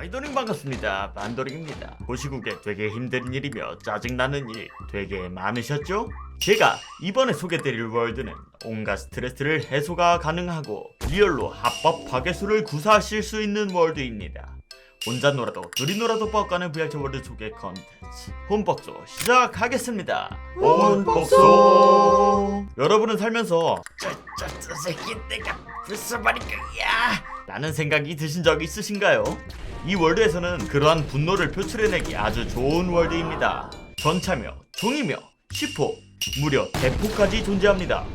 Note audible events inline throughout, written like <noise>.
아이돌링 반갑습니다. 반도링입니다. 고시국에 되게 힘든 일이며 짜증나는 일 되게 많으셨죠? 제가 이번에 소개드릴 월드는 온갖 스트레스를 해소가 가능하고 리얼로 합법 파괴수를 구사하실 수 있는 월드입니다. 혼자 놀아도 둘이 놀아도 뻑가는 VRC 월드 소개 컨텐츠 홈벅소 시작하겠습니다. 홈벅소 여러분은 살면서 저저저 새끼 내가 불써버릴 거야 라는 생각이 드신 적 있으신가요? 이 월드에서는 그러한 분노를 표출해내기 아주 좋은 월드입니다. 전차며 종이며 시포 무려 대포까지 존재합니다.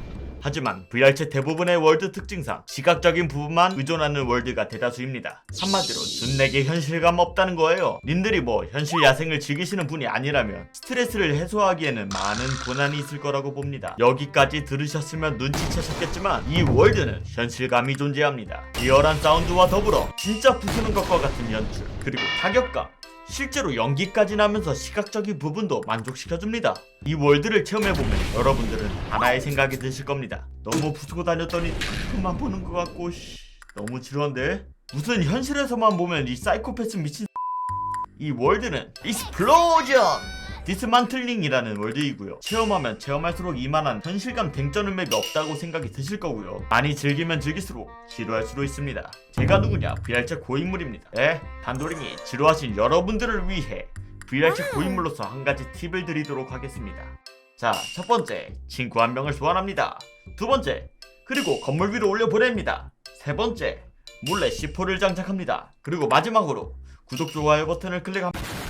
하지만 VR챗 대부분의 월드 특징상 시각적인 부분만 의존하는 월드가 대다수입니다. 한마디로 준내게 현실감 없다는 거예요. 님들이 뭐 현실 야생을 즐기시는 분이 아니라면 스트레스를 해소하기에는 많은 고난이 있을 거라고 봅니다. 여기까지 들으셨으면 눈치채셨겠지만 이 월드는 현실감이 존재합니다. 리얼한 사운드와 더불어 진짜 부수는 것과 같은 연출 그리고 타격감 실제로 연기까지 나면서 시각적인 부분도 만족시켜줍니다. 이 월드를 체험해보면 여러분들은 하나의 생각이 드실 겁니다. 너무 부수고 다녔더니 그만 보는 것 같고 씨, 너무 지루한데? 무슨 현실에서만 보면 이 사이코패스 미친 <laughs> 이 월드는 익스플로전! 디스만틀링이라는 월드이고요. 체험하면 체험할수록 이만한 현실감 댕쩌는 맵이 없다고 생각이 드실 거고요. 많이 즐기면 즐길수록 지루할 수도 있습니다. 제가 누구냐? VR챗 고인물입니다. 네, 단도링이 지루하신 여러분들을 위해 VR챗 고인물로서 한 가지 팁을 드리도록 하겠습니다. 자, 첫 번째, 친구 한 명을 소환합니다. 두 번째, 그리고 건물 위로 올려 보냅니다. 세 번째, 몰래 C4를 장착합니다. 그리고 마지막으로 구독, 좋아요 버튼을 클릭합니다.